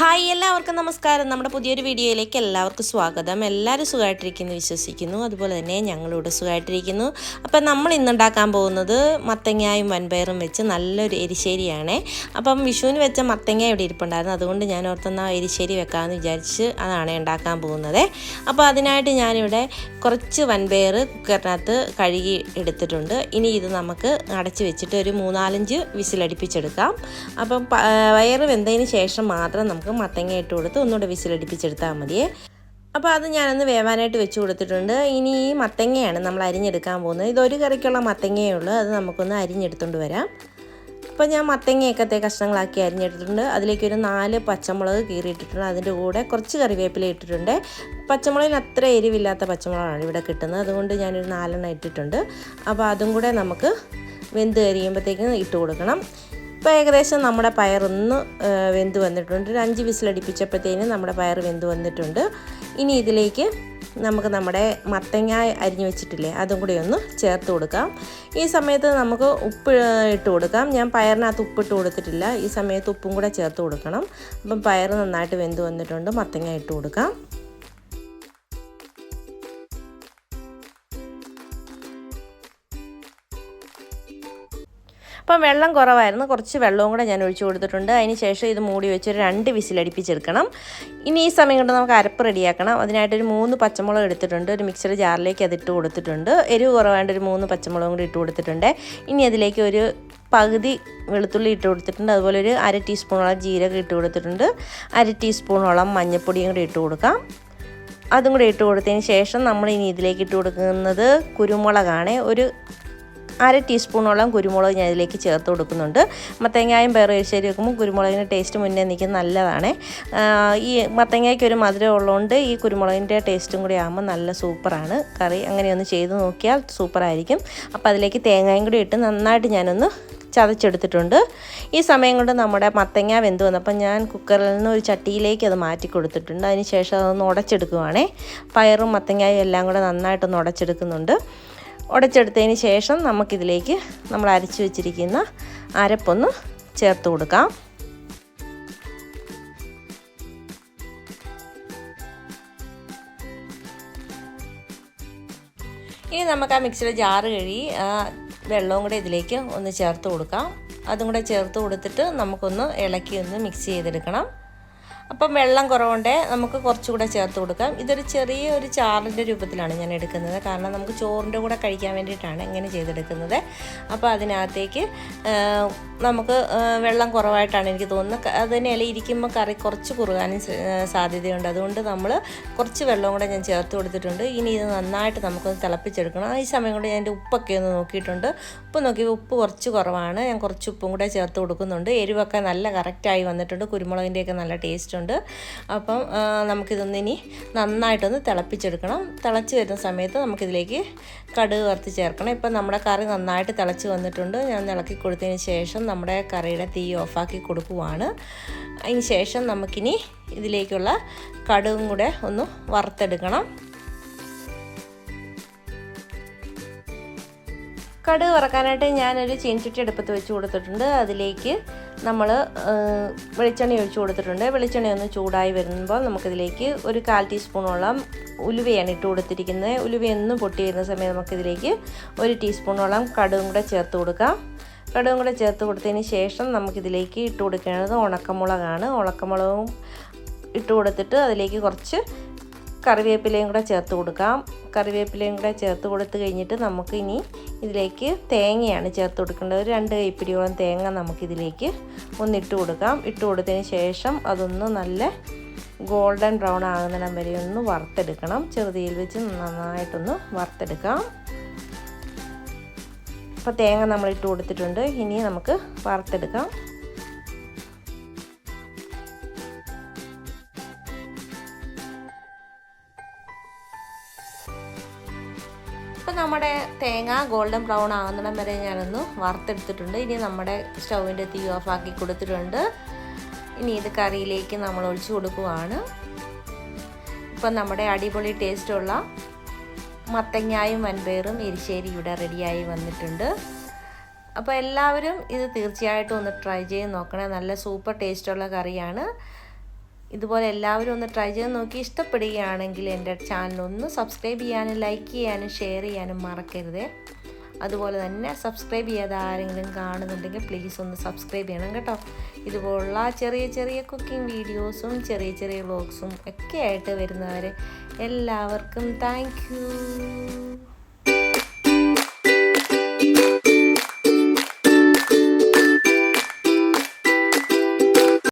Hi എല്ലാവർക്കും നമസ്കാരം. നമ്മുടെ പുതിയൊരു വീഡിയോയിലേക്ക് എല്ലാവർക്കും സ്വാഗതം. എല്ലാവരും സുഖമായിട്ടിരിക്കുന്നു വിശ്വസിക്കുന്നു. അതുപോലെ തന്നെ ഞങ്ങളിവിടെ സുഖമായിട്ടിരിക്കുന്നു. അപ്പം നമ്മൾ ഇന്നുണ്ടാക്കാൻ പോകുന്നത് മത്തങ്ങായും വൻപയറും വെച്ച് നല്ലൊരു എരിശ്ശേരിയാണ്. അപ്പം വിഷുവിന് വെച്ച മത്തങ്ങ ഇവിടെ ഇരിപ്പുണ്ടായിരുന്നു. അതുകൊണ്ട് ഞാൻ ഓർത്തെന്ന എരിശ്ശേരി വെക്കാമെന്ന് വിചാരിച്ച് അതാണ് ഉണ്ടാക്കാൻ പോകുന്നത്. അപ്പോൾ അതിനായിട്ട് ഞാനിവിടെ കുറച്ച് വൻപയർ കുക്കറിനകത്ത് കഴുകി എടുത്തിട്ടുണ്ട്. ഇനി ഇത് നമുക്ക് അടച്ച് വെച്ചിട്ട് ഒരു മൂന്നാലഞ്ച് വിസിലടിപ്പിച്ചെടുക്കാം. അപ്പം വയറ് വെന്തതിന് ശേഷം മാത്രം നമുക്ക് മത്തങ്ങ ഇട്ട് കൊടുത്ത് ഒന്നുകൂടെ വിസിലടിപ്പിച്ചെടുത്താൽ മതിയേ. അപ്പോൾ അത് ഞാനൊന്ന് വേവാനായിട്ട് വെച്ച് കൊടുത്തിട്ടുണ്ട്. ഇനി ഈ മത്തങ്ങയാണ് നമ്മൾ അരിഞ്ഞെടുക്കാൻ പോകുന്നത്. ഇതൊരു കറിക്കുള്ള മത്തങ്ങയേ ഉള്ളൂ. അത് നമുക്കൊന്ന് അരിഞ്ഞെടുത്തുകൊണ്ട് വരാം. അപ്പോൾ ഞാൻ മത്തങ്ങയൊക്കെ കഷ്ണങ്ങളാക്കി അരിഞ്ഞെടുത്തിട്ടുണ്ട്. അതിലേക്ക് ഒരു നാല് പച്ചമുളക് കീറിയിട്ടിട്ടുണ്ട്. അതിന്റെ കൂടെ കുറച്ച് കറിവേപ്പില ഇട്ടിട്ടുണ്ട്. പച്ചമുളകിന് അത്ര എരിവില്ലാത്ത പച്ചമുളകാണ് ഇവിടെ കിട്ടുന്നത്. അതുകൊണ്ട് ഞാനൊരു നാലെണ്ണം ഇട്ടിട്ടുണ്ട്. അപ്പോൾ അതും കൂടെ നമുക്ക് വെന്ത് കരിയുമ്പോഴത്തേക്കും ഇട്ട് കൊടുക്കണം. ഇപ്പോൾ ഏകദേശം നമ്മുടെ പയറൊന്ന് വെന്ത് വന്നിട്ടുണ്ട്. ഒരു അഞ്ച് വിസിലടിപ്പിച്ചപ്പോഴത്തേനും നമ്മുടെ പയർ വെന്ത് വന്നിട്ടുണ്ട്. ഇനി ഇതിലേക്ക് നമുക്ക് നമ്മുടെ മത്തങ്ങ അരിഞ്ഞു വെച്ചിട്ടില്ലേ അതും കൂടി ഒന്ന് ചേർത്ത് കൊടുക്കാം. ഈ സമയത്ത് നമുക്ക് ഉപ്പ് ഇട്ട് കൊടുക്കാം. ഞാൻ പയറിനകത്ത് ഉപ്പിട്ട് കൊടുത്തിട്ടില്ല. ഈ സമയത്ത് ഉപ്പും കൂടെ ചേർത്ത് കൊടുക്കണം. അപ്പം പയർ നന്നായിട്ട് വെന്ത് വന്നിട്ടുണ്ട്. മത്തങ്ങ ഇട്ട് കൊടുക്കാം. അപ്പം വെള്ളം കുറവായിരുന്നു. കുറച്ച് വെള്ളവും കൂടെ ഞാൻ ഒഴിച്ചു കൊടുത്തിട്ടുണ്ട്. അതിന് ശേഷം ഇത് മൂടി വെച്ച് ഒരു രണ്ട് വിസിലടിപ്പിച്ചെടുക്കണം. ഇനി ഈ സമയം കൊണ്ട് നമുക്ക് അരപ്പ് റെഡിയാക്കണം. അതിനായിട്ടൊരു മൂന്ന് പച്ചമുളക് എടുത്തിട്ടുണ്ട്. ഒരു മിക്സർ ജാറിലേക്ക് അത് ഇട്ട് കൊടുത്തിട്ടുണ്ട്. എരിവ് കുറവായിട്ട് ഒരു മൂന്ന് പച്ചമുളകും കൂടി ഇട്ട് കൊടുത്തിട്ടുണ്ട്. ഇനി അതിലേക്ക് ഒരു പകുതി വെളുത്തുള്ളി ഇട്ട് കൊടുത്തിട്ടുണ്ട്. അതുപോലെ ഒരു അര ടീസ്പൂണോളം ജീരകം ഇട്ട് കൊടുത്തിട്ടുണ്ട്. അര ടീസ്പൂണോളം മഞ്ഞൾപ്പൊടിയും കൂടി ഇട്ട് കൊടുക്കാം. അതും കൂടി ഇട്ട് കൊടുത്തതിന് ശേഷം നമ്മൾ ഇനി ഇതിലേക്ക് ഇട്ട് കൊടുക്കുന്നത് കുരുമുളകാണ്. ഒരു അര ടീസ്പൂണോളം കുരുമുളക് ഞാൻ ഇതിലേക്ക് ചേർത്ത് കൊടുക്കുന്നുണ്ട്. മത്തങ്ങായും പേറുകശ്ശേരി വെക്കുമ്പോൾ കുരുമുളകിന്റെ ടേസ്റ്റ് മുന്നേ നിൽക്കുന്ന നല്ലതാണ്. ഈ മത്തങ്ങയ്ക്ക് ഒരു മധുരം ഉള്ളതുകൊണ്ട് ഈ കുരുമുളകിന്റെ ടേസ്റ്റും കൂടി ആകുമ്പോൾ നല്ല സൂപ്പറാണ്. കറി അങ്ങനെയൊന്ന് ചെയ്ത് നോക്കിയാൽ സൂപ്പറായിരിക്കും. അപ്പോൾ അതിലേക്ക് തേങ്ങയും കൂടി ഇട്ട് നന്നായിട്ട് ഞാനൊന്ന് ചതച്ചെടുത്തിട്ടുണ്ട്. ഈ സമയം കൊണ്ട് നമ്മുടെ മത്തങ്ങ വെന്ത് വന്നപ്പോൾ ഞാൻ കുക്കറിൽ നിന്ന് ഒരു ചട്ടിയിലേക്ക് അത് മാറ്റി കൊടുത്തിട്ടുണ്ട്. അതിന് ശേഷം അതൊന്ന് ഉടച്ചെടുക്കുവാണേ. പയറും മത്തങ്ങയും എല്ലാം കൂടെ നന്നായിട്ടൊന്ന് ഉടച്ചെടുക്കുന്നുണ്ട്. ഉടച്ചെടുത്തതിന് ശേഷം നമുക്കിതിലേക്ക് നമ്മൾ അരച്ചു വെച്ചിരിക്കുന്ന അരപ്പൊന്ന് ചേർത്ത് കൊടുക്കാം. ഇനി നമുക്ക് ആ മിക്സിയുടെ ജാറ് കഴുകി വെള്ളവും കൂടെ ഇതിലേക്ക് ഒന്ന് ചേർത്ത് കൊടുക്കാം. അതും കൂടെ ചേർത്ത് കൊടുത്തിട്ട് നമുക്കൊന്ന് ഇളക്കി ഒന്ന് മിക്സ് ചെയ്തെടുക്കണം. അപ്പം വെള്ളം കുറവുണ്ട് നമുക്ക് കുറച്ചുകൂടെ ചേർത്ത് കൊടുക്കാം. ഇതൊരു ചെറിയ ഒരു ചാറിന്റെ രൂപത്തിലാണ് ഞാൻ എടുക്കുന്നത്. കാരണം നമുക്ക് ചോറിന്റെ കൂടെ കഴിക്കാൻ വേണ്ടിയിട്ടാണ് ഇങ്ങനെ ചെയ്തെടുക്കുന്നത്. അപ്പോൾ അതിനകത്തേക്ക് നമുക്ക് വെള്ളം കുറവായിട്ടാണ് എനിക്ക് തോന്നുന്നത്. ക- അത് തന്നെ ഇല ഇരിക്കുമ്പോൾ കറി കുറച്ച് കുറുകാനും സാധ്യതയുണ്ട്. അതുകൊണ്ട് നമ്മൾ കുറച്ച് വെള്ളം കൂടെ ഞാൻ ചേർത്ത് കൊടുത്തിട്ടുണ്ട്. ഇനി ഇത് നന്നായിട്ട് നമുക്കൊന്ന് തിളപ്പിച്ചെടുക്കണം. ഈ സമയം കൊണ്ട് ഞാൻ എന്റെ ഉപ്പൊക്കെ ഒന്ന് നോക്കിയിട്ടുണ്ട്. ഉപ്പ് നോക്കി ഉപ്പ് കുറച്ച് കുറവാണ്. ഞാൻ കുറച്ച് ഉപ്പും കൂടെ ചേർത്ത് കൊടുക്കുന്നുണ്ട്. എരിവൊക്കെ നല്ല കറക്റ്റായി വന്നിട്ടുണ്ട്. കുരുമുളകിന്റെയൊക്കെ നല്ല ടേസ്റ്റ് ഉണ്ട്. അപ്പം നമുക്കിതൊന്ന് ഇനി നന്നായിട്ടൊന്ന് തിളപ്പിച്ചെടുക്കണം. തിളച്ച് വരുന്ന സമയത്ത് നമുക്കിതിലേക്ക് കടുക് വറുത്ത് ചേർക്കണം. ഇപ്പം നമ്മുടെ കറി നന്നായിട്ട് തിളച്ച് വന്നിട്ടുണ്ട്. ഞാൻ ഇളക്കി കൊടുത്തതിന് ശേഷം നമ്മുടെ കറിയുടെ തീ ഓഫാക്കി കൊടുക്കുവാണ്. അതിന് ശേഷം നമുക്കിനി ഇതിലേക്കുള്ള കടുകും കൂടെ ഒന്ന് വറുത്തെടുക്കണം. കടുക് വറക്കാനായിട്ട് ഞാനൊരു ചീൻചട്ടി അടുപ്പത്ത് വെച്ച് കൊടുത്തിട്ടുണ്ട്. അതിലേക്ക് നമ്മൾ വെളിച്ചെണ്ണ ഒഴിച്ച് കൊടുത്തിട്ടുണ്ട്. വെളിച്ചെണ്ണ ഒന്ന് ചൂടായി വരുമ്പോൾ നമുക്കിതിലേക്ക് ഒരു കാൽ ടീസ്പൂണോളം ഉലുവയാണ് ഇട്ട് കൊടുത്തിരിക്കുന്നത്. ഉലുവയൊന്നും പൊട്ടി വരുന്ന സമയത്ത് നമുക്കിതിലേക്ക് ഒരു ടീസ്പൂണോളം കടുകും കൂടെ ചേർത്ത് കൊടുക്കാം. കടുകും കൂടെ ചേർത്ത് കൊടുത്തതിന് ശേഷം നമുക്കിതിലേക്ക് ഇട്ട് കൊടുക്കേണ്ടത് ഉണക്കമുളകാണ്. ഉണക്കമുളകും ഇട്ട് കൊടുത്തിട്ട് അതിലേക്ക് കുറച്ച് കറിവേപ്പിലയും കൂടെ ചേർത്ത് കൊടുക്കാം. കറിവേപ്പിലയും കൂടെ ചേർത്ത് കൊടുത്ത് കഴിഞ്ഞിട്ട് നമുക്ക് ഇനി ഇതിലേക്ക് തേങ്ങയാണ് ചേർത്ത് കൊടുക്കേണ്ടത്. ഒരു രണ്ട് കൈപ്പിടിയോളം തേങ്ങ നമുക്കിതിലേക്ക് ഒന്ന് ഇട്ട് കൊടുക്കാം. ഇട്ട് കൊടുത്തതിന് ശേഷം അതൊന്ന് നല്ല ഗോൾഡൻ ബ്രൗൺ ആകുന്നിടം വരെ ഒന്ന് വറുത്തെടുക്കണം. ചെറുതീയിൽ വെച്ച് നന്നായിട്ടൊന്ന് വറുത്തെടുക്കാം. അപ്പോൾ തേങ്ങ നമ്മൾ ഇട്ട് കൊടുത്തിട്ടുണ്ട്. ഇനി നമുക്ക് വറുത്തെടുക്കാം. ഇപ്പം നമ്മുടെ തേങ്ങ ഗോൾഡൻ ബ്രൗൺ ആകുന്നിടം വരെ ഞാനൊന്ന് വറുത്തെടുത്തിട്ടുണ്ട്. ഇനി നമ്മുടെ സ്റ്റൗവിന്റെ തീ ഓഫാക്കി കൊടുത്തിട്ടുണ്ട്. ഇനി ഇത് കറിയിലേക്ക് നമ്മൾ ഒഴിച്ചു കൊടുക്കുവാണ്. ഇപ്പം നമ്മുടെ അടിപൊളി ടേസ്റ്റുള്ള മത്തങ്ങായും വൻപയറും എരിശ്ശേരി ഇവിടെ റെഡിയായി വന്നിട്ടുണ്ട്. അപ്പോൾ എല്ലാവരും ഇത് തീർച്ചയായിട്ടും ഒന്ന് ട്രൈ ചെയ്ത് നോക്കണേ. നല്ല സൂപ്പർ ടേസ്റ്റുള്ള കറിയാണ്. ഇതുപോലെ എല്ലാവരും ഒന്ന് ട്രൈ ചെയ്ത് നോക്കി. ഇഷ്ടപ്പെടുകയാണെങ്കിൽ എന്റെ ചാനൽ ഒന്ന് സബ്സ്ക്രൈബ് ചെയ്യാനും ലൈക്ക് ചെയ്യാനും ഷെയർ ചെയ്യാനും മറക്കരുത്. അതുപോലെ തന്നെ സബ്സ്ക്രൈബ് ചെയ്യാതെ ആരെങ്കിലും കാണുന്നുണ്ടെങ്കിൽ പ്ലീസ് ഒന്ന് സബ്സ്ക്രൈബ് ചെയ്യണം കേട്ടോ. ഇതുപോലുള്ള ചെറിയ ചെറിയ കുക്കിംഗ് വീഡിയോസും ചെറിയ ചെറിയ വ്ളോഗ്സും ഒക്കെ ആയിട്ട് വരുന്നവരെ എല്ലാവർക്കും താങ്ക്